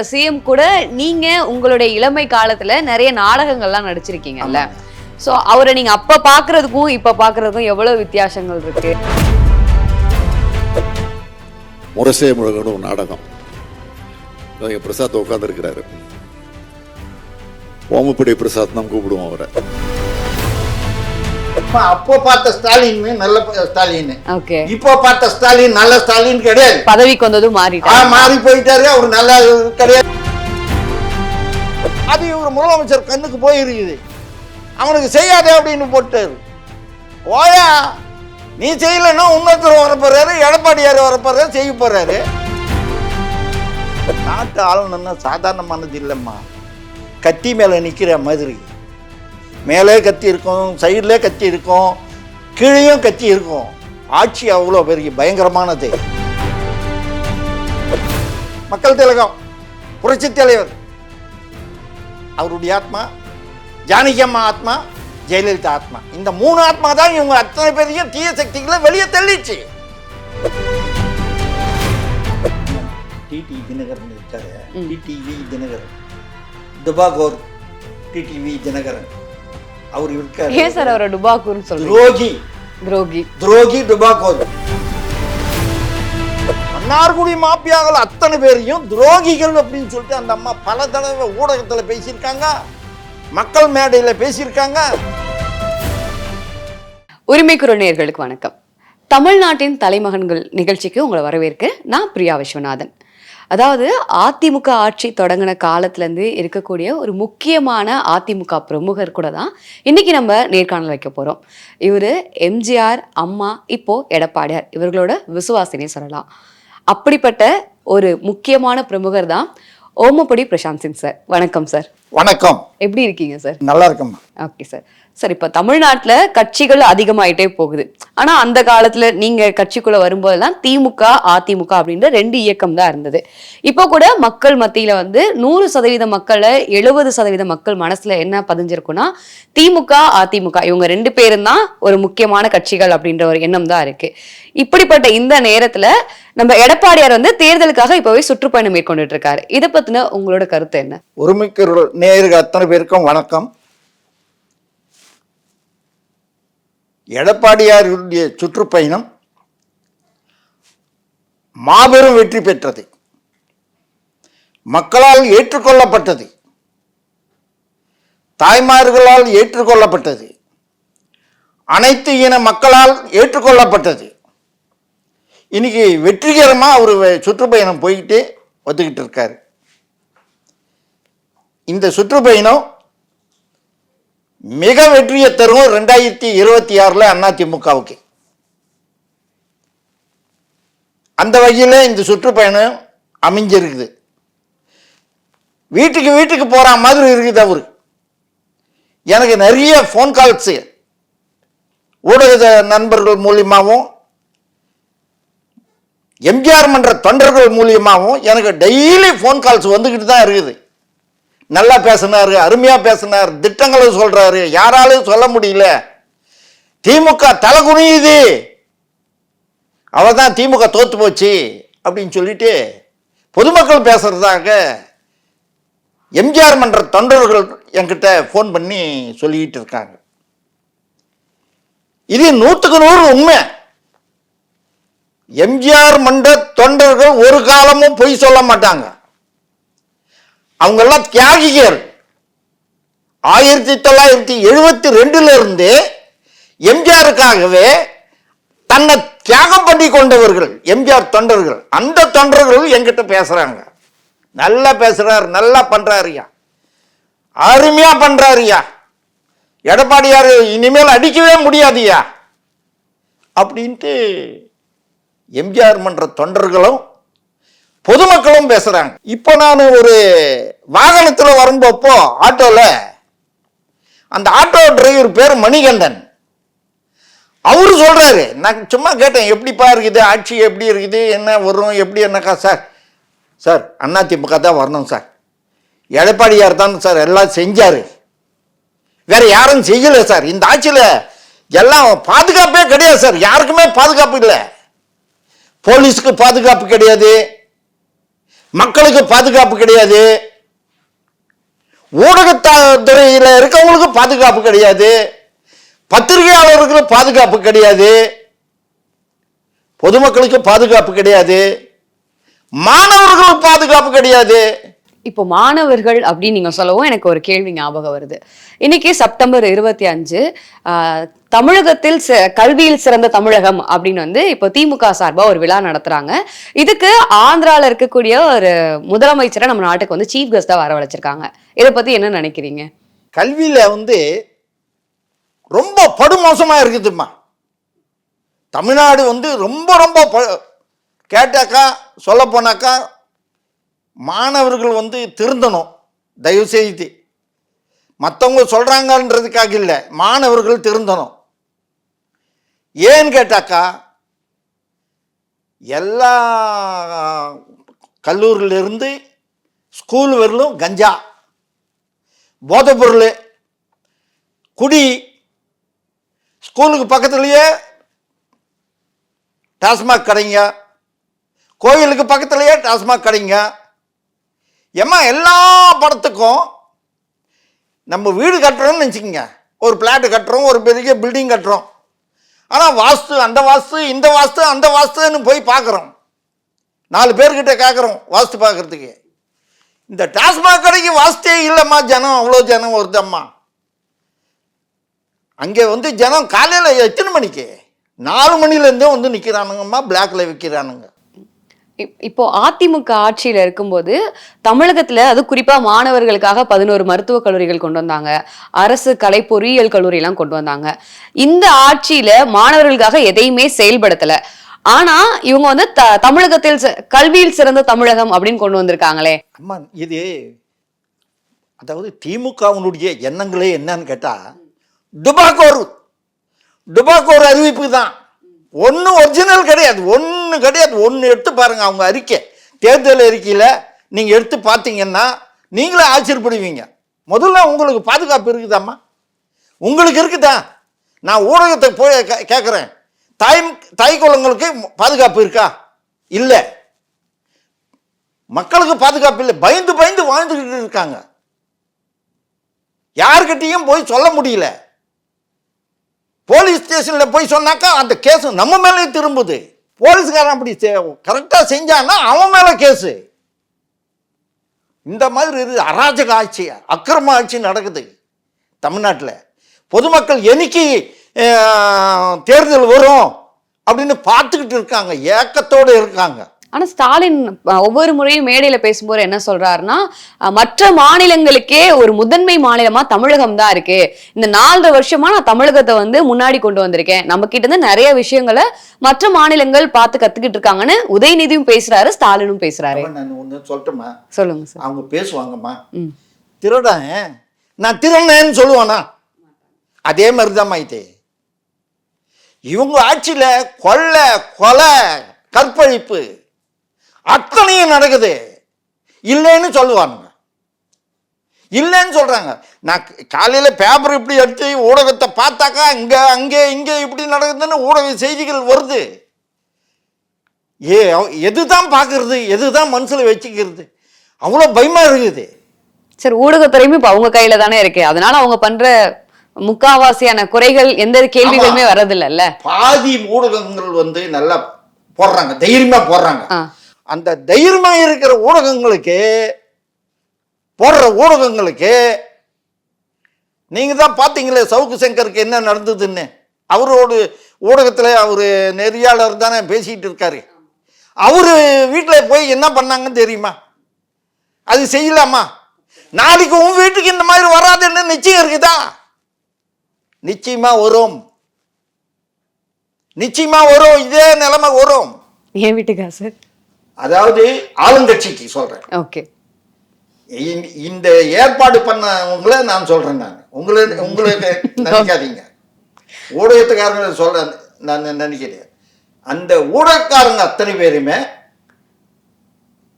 CM கூட நீங்க உங்களுடைய இளமை காலத்துல நிறைய நாடகங்கள்லாம் நடிச்சிருக்கீங்கல்ல. சோ அவரை நீங்க அப்ப பாக்குறதுக்கும் இப்ப பாக்குறதுக்கும் எவ்வளவு வித்தியாசங்கள் இருக்கு? முரசே முழுகணும் ஒரு நாடகம். பிரசாத் உட்காந்துருக்கிறாரு ஓமப்படி பிரசாத் தான் கூப்பிடுவோம் அவரை. அப்ப அப்போ பார்த்த ஸ்டாலின் நல்ல ஸ்டாலின். இப்போ பார்த்த ஸ்டாலின் நல்ல ஸ்டாலின் கிடையாது. பதவிக்கு வந்ததும் ஆ, மாறிட்டாங்க மாறி போயிட்டாரு அவர் நல்லா கிடையாது. அது இவர் முதலமைச்சர் கண்ணுக்கு போயிருக்குது. அவனுக்கு செய்யாதே அப்படின்னு போட்டாரு. ஓயா நீ செய்யலைன்னா இன்னொருத்தர் வரப்போறாரு எடப்பாடியார் வரப்போறாரு செய்ய போறாரு. நாட்டு ஆளுநர்னா சாதாரணமானது இல்லைம்மா. கத்தி மேலே நிற்கிற மாதிரி. மேலே கத்தி இருக்கும் சைட்லே கத்தி இருக்கும் கீழேயும் கத்தி இருக்கும். ஆட்சி அவ்வளோ பெரிய பயங்கரமானது. மக்கள் திலகம் புரட்சி தலைவர். அவருடைய ஆத்மா ஜானகி அம்மா ஆத்மா ஜெயலலிதா ஆத்மா. இந்த மூணு ஆத்மா தான் இவங்க அத்தனை பேரையும் தீய சக்திகளை வெளியே தள்ளிச்சு. டிடி தினகரன் இருக்காரு. டிடிவி தினகரன். துபாகோர் டிடிவி தினகரன். அவர் இருக்காரு. ஏன் சார் அவரை டுபாக்கூர்னு சொல்றீங்க? துரோகி. துரோகி. துரோகி டுபாகோர் மன்னார்குடி மாப்பியாக்கள் அத்தனை பேரையும் துரோகிகள் அப்படின்னு சொல்லிட்டு அந்த அம்மா பல தடவை ஊடகத்தில் பேசியிருக்காங்க. மக்கள் மேடையில் பேசியிருக்காங்க. உரிமை குரல் வணக்கம். தமிழ்நாட்டின் தலைமகன்கள் நிகழ்ச்சிக்கு உங்களை வரவேற்க நான் பிரியா விஸ்வநாதன். அதாவது அதிமுக ஆட்சி தொடங்கின காலத்துலேருந்து இருக்கக்கூடிய ஒரு முக்கியமான அதிமுக பிரமுகர் கூட தான் இன்னைக்கு நம்ம நேர்காணல் வைக்க போகிறோம் இவர் எம்ஜிஆர் அம்மா இப்போ எடப்பாடியார். இவர்களோட விசுவாசினே சொல்லலாம். அப்படிப்பட்ட ஒரு முக்கியமான பிரமுகர் தான் ஓமப்படி பிரசாந்த் சிங் சார். வணக்கம் சார். வணக்கம். எப்படி இருக்கீங்க சார்? நல்லா இருக்கம்மா. Okay sir. சரி இப்போ தமிழ்நாட்டில் கட்சிகள் அதிகமாயிட்டே போகுது. ஆனால் அந்த காலத்தில் நீங்கள் கட்சிக்குள்ளே வரும்போதெல்லாம் திமுக அதிமுக அப்படின்ற ரெண்டு இயக்கம் தான் இருந்தது. இப்போ கூட மக்கள் மத்தியில் வந்து நூறு சதவீத மக்களை எழுபது சதவீத மக்கள் மனசில் என்ன பதிஞ்சிருக்குன்னா திமுக அதிமுக இவங்க ரெண்டு பேரும் தான் ஒரு முக்கியமான கட்சிகள் அப்படின்ற ஒரு எண்ணம் தான் இருக்கு. இப்படிப்பட்ட இந்த நேரத்தில் நம்ம எடப்பாடியார் வந்து தேர்தலுக்காக இப்போவே சுற்றுப்பயணம் மேற்கொண்டுட்டு இருக்காரு. இதை பற்றின உங்களோட கருத்து என்ன? ஒருமிக்க நேயர்கள் அத்தனை பேருக்கும் வணக்கம். எடப்பாடியாருடைய சுற்றுப்பயணம் மாபெரும் வெற்றி பெற்றது. மக்களால் ஏற்றுக்கொள்ளப்பட்டது. தாய்மார்களால் ஏற்றுக்கொள்ளப்பட்டது. அனைத்து இன மக்களால் ஏற்றுக்கொள்ளப்பட்டது. இன்னைக்கு வெற்றிகரமாக அவர் சுற்றுப்பயணம் போய்கிட்டே வந்துக்கிட்டு இருக்கார். இந்த சுற்றுப்பயணம் மிக வெற்றியை தரும் ரெண்டாயிரத்தி இருபத்தி ஆறில் அதிமுகவுக்கு அந்த வகையில் இந்த சுற்றுப்பயணம் அமைஞ்சிருக்குது. வீட்டுக்கு வீட்டுக்கு போகிற மாதிரி இருக்குது அவர். எனக்கு நிறைய ஃபோன் கால்ஸு ஊடக நண்பர்கள் மூலியமாகவும் எம்ஜிஆர் மன்ற தொண்டர்கள் மூலியமாகவும் எனக்கு டெய்லி ஃபோன் கால்ஸ் வந்துக்கிட்டு தான் இருக்குது. நல்லா பேசினாரு அருமையா பேசினார் திட்டங்களை சொல்றாரு. யாராலும் சொல்ல முடியல. திமுக தலை குனியுது. அவள் தான் திமுக தோத்து போச்சு அப்படின்னு சொல்லிட்டு பொதுமக்கள் பேசுறதாக எம்ஜிஆர் மன்ற தொண்டர்கள் என்கிட்ட ஃபோன் பண்ணி சொல்லிக்கிட்டு இருக்காங்க. இது நூற்றுக்கு நூறு உண்மை. எம்ஜிஆர் மன்ற தொண்டர்கள் ஒரு காலமும் பொய் சொல்ல மாட்டாங்க. அவங்கெல்லாம் தியாகிகள். ஆயிரத்தி தொள்ளாயிரத்தி எழுபத்தி ரெண்டுல இருந்து எம்ஜிஆருக்காகவே தன்னை தியாகம் பண்ணி கொண்டவர்கள் எம்ஜிஆர் தொண்டர்கள் அந்த தொண்டர்கள் என்கிட்ட பேசுறாங்க. நல்லா பேசுறாரு நல்லா பண்றாருயா அருமையா பண்றாருயா எடப்பாடியார் இனிமேல் அடிக்கவே முடியாதுயா அப்படின்ட்டு எம்ஜிஆர் மன்ற தொண்டர்களும் பொதுமக்களும் பேசுறாங்க. இப்போ நான் ஒரு வாகனத்தில் வரும்போப்போ ஆட்டோவில் அந்த ஆட்டோ டிரைவர் பேர் மணிகண்டன். அவரு சொல்றாரு நான் சும்மா கேட்டேன் எப்படிப்பா இருக்குது ஆட்சி எப்படி இருக்குது என்ன வரும் எப்படி என்னக்கா சார் சார் அண்ணா திமுக தான் வரணும் சார். எடப்பாடியார் தான் சார் எல்லாம் செஞ்சார். வேற யாரும் செய்யலை சார். இந்த ஆட்சியில் எல்லாம் பாதுகாப்பே கிடையாது சார். யாருக்குமே பாதுகாப்பு இல்லை. போலீஸுக்கு பாதுகாப்பு கிடையாது. மக்களுக்கு பாதுகாப்பு கிடையாது. ஊடகத்துறையில் இருக்கவங்களுக்கு பாதுகாப்பு கிடையாது. பத்திரிகையாளர்களுக்கு பாதுகாப்பு கிடையாது. பொதுமக்களுக்கு பாதுகாப்பு கிடையாது. மாணவர்களுக்கு பாதுகாப்பு கிடையாது. இப்போ மாணவர்கள் அப்படின்னு நீங்க சொல்லவும் எனக்கு ஒரு கேள்வி ஞாபகம் வருது. இன்னைக்கு செப்டம்பர் இருபத்தி அஞ்சு தமிழகத்தில் கல்வியில் சிறந்த தமிழகம் அப்படின்னு வந்து இப்போ திமுக சார்பாக ஒரு விழா நடத்துறாங்க. இதுக்கு ஆந்திராவில் இருக்கக்கூடிய ஒரு முதலமைச்சரை நம்ம நாட்டுக்கு வந்து சீஃப் கெஸ்டாக வரவழைச்சிருக்காங்க. இதை பத்தி என்ன நினைக்கிறீங்க? கல்வியில் வந்து ரொம்ப படுமோசமா இருக்குதுமா தமிழ்நாடு வந்து ரொம்ப ரொம்ப ப- கேட்டாக்கா சொல்ல போனாக்கா மாணவர்கள் வந்து திருந்தணும் தயவு செய்து. மற்றவங்க சொல்கிறாங்கன்றதுக்காக இல்லை மாணவர்கள் திருந்தணும். ஏன்னு கேட்டாக்கா எல்லா கல்லூரியிலிருந்து ஸ்கூல் வரலும் கஞ்சா போதைப்பொருள் குடி ஸ்கூலுக்கு பக்கத்துலேயே டாஸ்மாக் கடைங்க கோயிலுக்கு பக்கத்துலேயே டாஸ்மாக் கடைங்க. ஏம்மா எல்லா படத்துக்கும் நம்ம வீடு கட்டுறோம்னு வச்சுக்கோங்க ஒரு பிளாட்டு கட்டுறோம் ஒரு பெரிய பில்டிங் கட்டுறோம். ஆனால் வாஸ்து அந்த வாஸ்து இந்த வாஸ்து அந்த வாஸ்துன்னு போய் பார்க்குறோம். நாலு பேர்கிட்ட கேட்குறோம் வாஸ்து பார்க்குறதுக்கு. இந்த டாஸ்மாக் கடைக்கு வாஸ்தே இல்லைம்மா ஜனம். அவ்வளோ ஜனம் வருதம்மா அங்கே வந்து ஜனம் காலையில் எத்தனை மணிக்கு? நாலு மணிலேருந்தே வந்து நிற்கிறானுங்கம்மா பிளாக்ல விற்கிறானுங்க இப்போ அதிமுக ஆட்சியில் இருக்கும்போது தமிழகத்தில் அது குறிப்பாக மாணவர்களுக்காக பதினோரு மருத்துவக் கல்லூரிகள் கொண்டு வந்தாங்க. அரசு கலை பொறியியல் கல்லூரியெல்லாம் கொண்டு வந்தாங்க. இந்த ஆட்சியில் மாணவர்களுக்காக எதையுமே செயல்படுத்தலை. ஆனா இவங்க வந்து த- தமிழகத்தில் கல்வியில் சிறந்த தமிழகம் அப்படின்னு கொண்டு வந்திருக்காங்களே. அம்மா இது அதாவது திமுகவினுடைய எண்ணங்களே என்னன்னு கேட்டால் டுபாக்கோர் டுபாக்கோர் அறிவிப்பு தான் ஒன்றும் ஒரிஜினல் கிடையாது. ஒன்று கிடையாது. ஒன்று எடுத்து பாருங்கள் அவங்க அறிக்கை. தேர்தல் அறிக்கையில் நீங்கள் எடுத்து பார்த்தீங்கன்னா நீங்களே ஆச்சரியப்படுவீங்க. முதல்ல உங்களுக்கு பாதுகாப்பு இருக்குதாம்மா? உங்களுக்கு இருக்குதா? நான் ஊடகத்தை போய் கேட்குறேன் தாய் தாய் குலங்களுக்கு பாதுகாப்பு இருக்கா? இல்லை. மக்களுக்கு பாதுகாப்பு இல்லை. பயந்து பயந்து வாழ்ந்துக்கிட்டு இருக்காங்க. யார்கிட்டயும் போய் சொல்ல முடியல. போலீஸ் ஸ்டேஷனில் போய் சொன்னாக்கா அந்த கேஸ் நம்ம மேலே திரும்புது. போலீஸ்காரன் அப்படி கரெக்டாக செஞ்சான்னா அவன் மேலே கேஸு. இந்த மாதிரி இருக்குது அராஜக ஆட்சி அக்கிரம ஆட்சி நடக்குது தமிழ்நாட்டில். பொதுமக்கள் என்னைக்கு தேர்தல் வரும் அப்படின்னு பார்த்துக்கிட்டு இருக்காங்க ஏக்கத்தோடு இருக்காங்க. ஆனா ஸ்டாலின் ஒவ்வொரு முறையும் மேடையில பேசும்போது என்ன சொல்றாருன்னா மற்ற மாநிலங்களுக்கே ஒரு முதன்மை மாநிலமா தமிழகம் தான் இருக்கு. இந்த நாலரை வருஷமா நான் தமிழகத்தை வந்து முன்னாடி கொண்டு வந்திருக்கேன். நம்ம கிட்ட இருந்து நிறைய விஷயங்களை மற்ற மாநிலங்கள் பார்த்து கத்துக்கிட்டு இருக்காங்கன்னு உதயநிதியும் பேசுறாரு ஸ்டாலினும் பேசுறாரு. சொல்லட்டுமா? சொல்லுங்க சார். அவங்க பேசுவாங்கம்மா. திருடன் நான் திருடனேன்னு சொல்லுவானா? அதே மாதிரி தான் இவங்க ஆட்சியில் கொள்ளை கொலை கற்பழிப்பு. அத்தனையும் நடக்குது. இல்லைன்னு சொல்லுவானுங்க. இல்லைன்னு சொல்றாங்க. நான் காலையில் பேப்பர் இப்படி எடுத்து ஊடகத்தை பார்த்தாக்கா இங்கே அங்கே இங்கே இப்படி நடக்குதுன்னு ஊடக செய்திகள் வருது. ஏ எதுதான் பார்க்கறது? எதுதான் மனசில் வச்சுக்கிறது? அவ்வளோ பயமா இருக்குது. சரி ஊடகத்துறையுமே இப்ப அவங்க கையில தானே இருக்கு. அதனால அவங்க பண்ற முக்காவாசியான குறைகள் எந்த கேள்விகளுமே வர்றதில்லைல்ல பாதி ஊடகங்கள் வந்து நல்லா போடுறாங்க. தைரியமா போடுறாங்க. அந்த தைரியமாக இருக்கிற ஊடகங்களுக்கு போடுற ஊடகங்களுக்கு நீங்கள் தான் பார்த்தீங்களே சவுக்கு சங்கருக்கு என்ன நடந்ததுன்னு. அவரோட ஊடகத்தில் அவர் நெறியாளர் தானே பேசிகிட்டு இருக்காரு. அவர் வீட்டில் போய் என்ன பண்ணாங்கன்னு தெரியுமா? அது செய்யலாமா? நாளைக்கு உன் வீட்டுக்கு இந்த மாதிரி வராதுன்னு நிச்சயம் இருக்குதா? நிச்சயமாக வரும். நிச்சயமாக வரும். இதே நிலைமை வரும். என் வீட்டுக்கா சார்? அதாவது ஆளுங்கட்சிக்கு சொல்றேன். ஓகே. இந்த- ஏற்பாடு பண்ணவங்கள நான் சொல்றேன் நான். உங்களை உங்களுக்கு நினைக்காதீங்க ஊடகத்துக்காரங்க சொல்றேன் நான் நினைக்கிறேன் அந்த ஊடகக்காரங்க அத்தனை பேருமே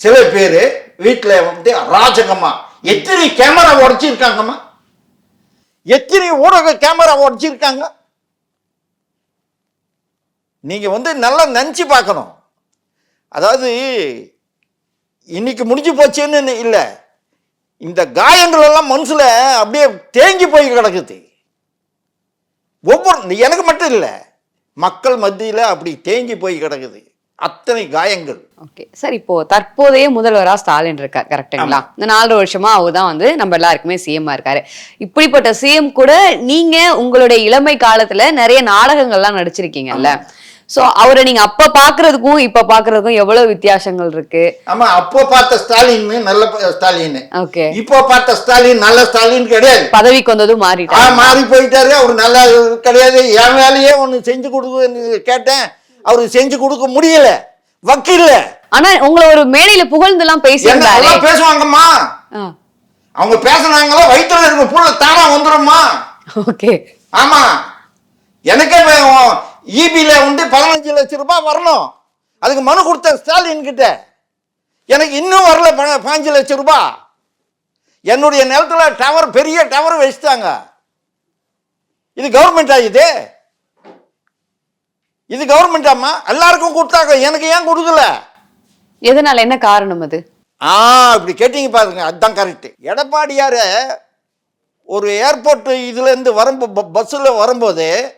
சில பேர் வீட்டில் வந்து அராஜகமா எத்தனை கேமரா உடைச்சிருக்காங்கம்மா எத்தனை ஊடக கேமரா உடைச்சிருக்காங்க நீங்க வந்து நல்லா நினச்சி பார்க்கணும். அதாவது இன்னைக்கு முடிஞ்சு போச்சுன்னு இல்லை. இந்த காயங்கள் எல்லாம் மனசுல அப்படியே தேங்கி போய் கிடக்குது. ஒவ்வொரு எனக்கு மட்டும் இல்லை. மக்கள் மத்தியில் அப்படி தேங்கி போய் கிடக்குது. அத்தனை காயங்கள். ஓகே. சார் இப்போ தற்போதைய முதல்வரா ஸ்டாலின் இருக்கார் கரெக்ட்டுங்களா இந்த நாலு வருஷமா அவர் தான் வந்து நம்ம எல்லாருக்குமே சிஎம்மா இருக்காரு. இப்படிப்பட்ட சிஎம் கூட நீங்க உங்களுடைய இளமை காலத்துல நிறைய நாடகங்கள்லாம் நடிச்சிருக்கீங்கல்ல. சோ அவரை நீங்க அப்ப பாக்குறதுக்கும் இப்ப பாக்குறதுக்கும் எவ்வளவு வித்தியாசங்கள் இருக்கு? ஆமா அப்போ பார்த்த ஸ்டாலின் நல்ல ஸ்டாலின். ஓகே. இப்போ பார்த்த ஸ்டாலின் நல்ல ஸ்டாலின் கிடையாது. பதவிக்கு வந்ததும் மாறிட்டாரு. மாறி போயிட்டாரு. அவர் நல்லா கிடையாது. என் வேலையே ஒன்று செஞ்சு கொடுக்குன்னு கேட்டேன். அவருக்கு செஞ்சு கொடுக்க முடியல. வக்கீல்ல. ஆனா உங்களை ஒரு மேடையில புகழ்ந்து எல்லாம் பேசியிருந்தாரு பேசுவாங்கம்மா. அவங்க பேசுனாங்களா வயிற்றுல இருக்க புள்ள தானா வந்துடும்மா ஓகே. ஆமா. எனக்கே இபில வந்து பதினஞ்சு லட்சம் ரூபாய் வரணும். அதுக்கு மனு கொடுத்த ஸ்டாலின் கிட்ட. எனக்கு இன்னும் வரல ப- பாஞ்சு லட்சம் ரூபாய். என்னுடைய நிலத்துல டவர் பெரிய டவர் வச்சுட்டாங்க. இது கவர்மெண்டா இது? இது கவர்மெண்டாம்மா எல்லாருக்கும் கொடுத்தாங்க. எனக்கு ஏன் கொடுக்கல? எதனால? என்ன காரணம் அது? ஆ இப்படி கேட்டீங்க பாருங்க. அதுதான் கரெக்ட் எடப்பாடியார ஒரு ஏர்போர்ட் இதுலேருந்து வரும்போ பஸ்ஸில் வரும்போது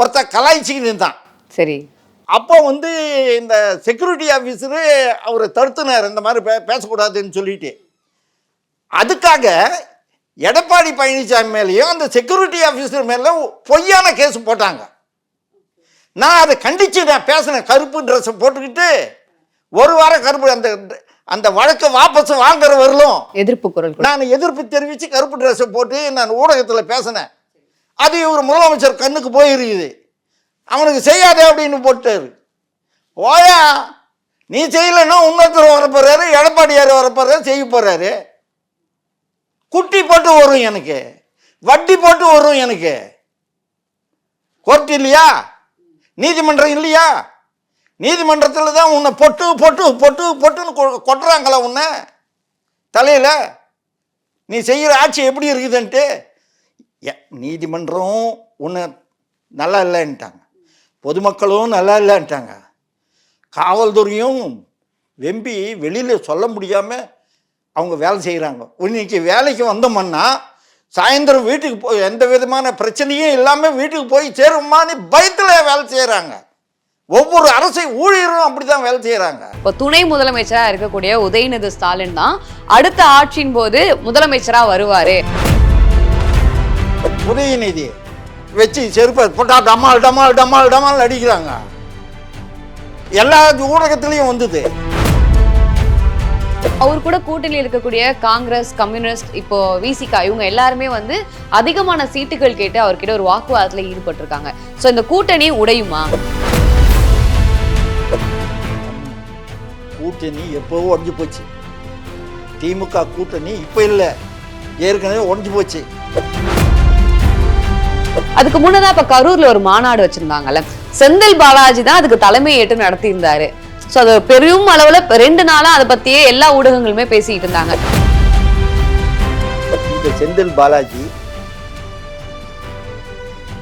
ஒருத்தன் கலாய்ச்சிக்கிட்டு இருந்தான். சரி. அப்போ வந்து இந்த செக்யூரிட்டி ஆஃபீஸரு அவரை தடுத்துனார் இந்த மாதிரி பே பேசக்கூடாதுன்னு சொல்லிட்டு. அதுக்காக எடப்பாடி பழனிசாமி மேலேயும் அந்த செக்யூரிட்டி ஆஃபீஸர் மேலே பொய்யான கேஸ் போட்டாங்க. நான் அதை கண்டித்து நான் பேசினேன் கருப்பு ட்ரெஸ்ஸை போட்டுக்கிட்டு ஒரு வாரம் கருப்பு அந்த அந்த வழக்கை வாபஸ் வாங்குற வரலும் எதிர்ப்பு குரல் நான் எதிர்ப்பு தெரிவித்து கருப்பு ட்ரெஸ்ஸை போட்டு நான் ஊடகத்தில் பேசினேன். அது இவர் முதலமைச்சர் கண்ணுக்கு போயிருக்குது. அவனுக்கு செய்யாதே அப்படின்னு போட்டார் ஓயா நீ செய்யலைன்னா இன்னொருத்தர் வரப்போறாரு எடப்பாடியார் வரப்போறாரு செய்ய போகிறாரு குட்டி போட்டு வரும் எனக்கு. வட்டி போட்டு வரும் எனக்கு. கோர்ட் இல்லையா? நீதிமன்றம் இல்லையா? நீதிமன்றத்தில் தான் உன்னை பொட்டு பொட்டு பொட்டு பொட்டுன்னு கொ- கொட்டுறாங்களா உன்னை? தலையில்? நீ செய்கிற ஆட்சி எப்படி இருக்குதுன்ட்டு? நீதிமன்றம் ஒன்று நல்லா இல்லைன்ட்டாங்க. பொதுமக்களும் நல்லா இல்லைன்ட்டாங்க. காவல்துறையும் வெம்பி வெளியில் சொல்ல முடியாமல் அவங்க வேலை செய்கிறாங்க இன்னைக்கு வேலைக்கு வந்தோம்னா சாயந்தரம் வீட்டுக்கு போய் எந்த விதமான பிரச்சனையும் இல்லாமல் வீட்டுக்கு போய் சேருமான்னு பயத்தில் வேலை செய்கிறாங்க ஒவ்வொரு அரசை ஊழியரும் அப்படி தான் வேலை செய்கிறாங்க இப்போ துணை முதலமைச்சரா இருக்கக்கூடிய உதயநிதி ஸ்டாலின் தான் அடுத்த ஆட்சியின் போது முதலமைச்சரா வருவாரு. உதயநிதி வச்சு செருப்பை போட்டா டமால் டமால் டமால் டமால் அடிக்கிறாங்க. எல்லா ஊடகத்திலையும் வந்தது. அவர் கூட கூட்டணியில் இருக்கக்கூடிய காங்கிரஸ் கம்யூனிஸ்ட் இப்போ விசிகா இவங்க எல்லாருமே வந்து அதிகமான சீட்டுகள் கேட்டு அவர்கிட்ட ஒரு வாக்குவாதத்துல ஈடுபட்டிருக்காங்க. சோ இந்த கூட்டணி உடையுமா? கூட்டணி எப்போவோ உடஞ்சி போச்சு. திமுக கூட்டணி இப்போ இல்லை. ஏற்கனவே உடஞ்சி போச்சு. அதுக்கு முன்னதா இப்ப கரூர்ல ஒரு மாநாடு வச்சிருந்தாங்கல்ல. செந்தில் பாலாஜி தான் அதுக்கு தலைமை ஏற்று நடத்தியிருந்தாரு. சோ அது பெரும் அளவுல ரெண்டு நாளா அதை பத்தியே எல்லா ஊடகங்களுமே பேசிட்டு இருந்தாங்க. இந்த செந்தில் பாலாஜி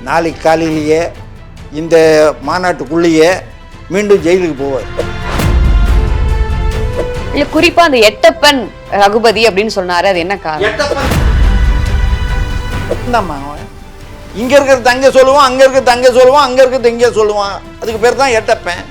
நாளைக்கு காலையிலேயே இந்த மாநாட்டுக்குள்ளேயே மீண்டும் ஜெயிலுக்கு போவார். இல்ல குறிப்பா அந்த எட்டப்பன் ரகுபதி அப்படின்னு சொன்னாரு. அது என்ன காரணம்? என்னம்மா? இங்கே இருக்கிற அங்கே சொல்லுவான் அங்கே இருக்கிறது அங்கே சொல்லுவான் அங்கே இருக்கிறது இங்கே சொல்லுவான். அதுக்கு பேர் தான் எட்டப்பேன்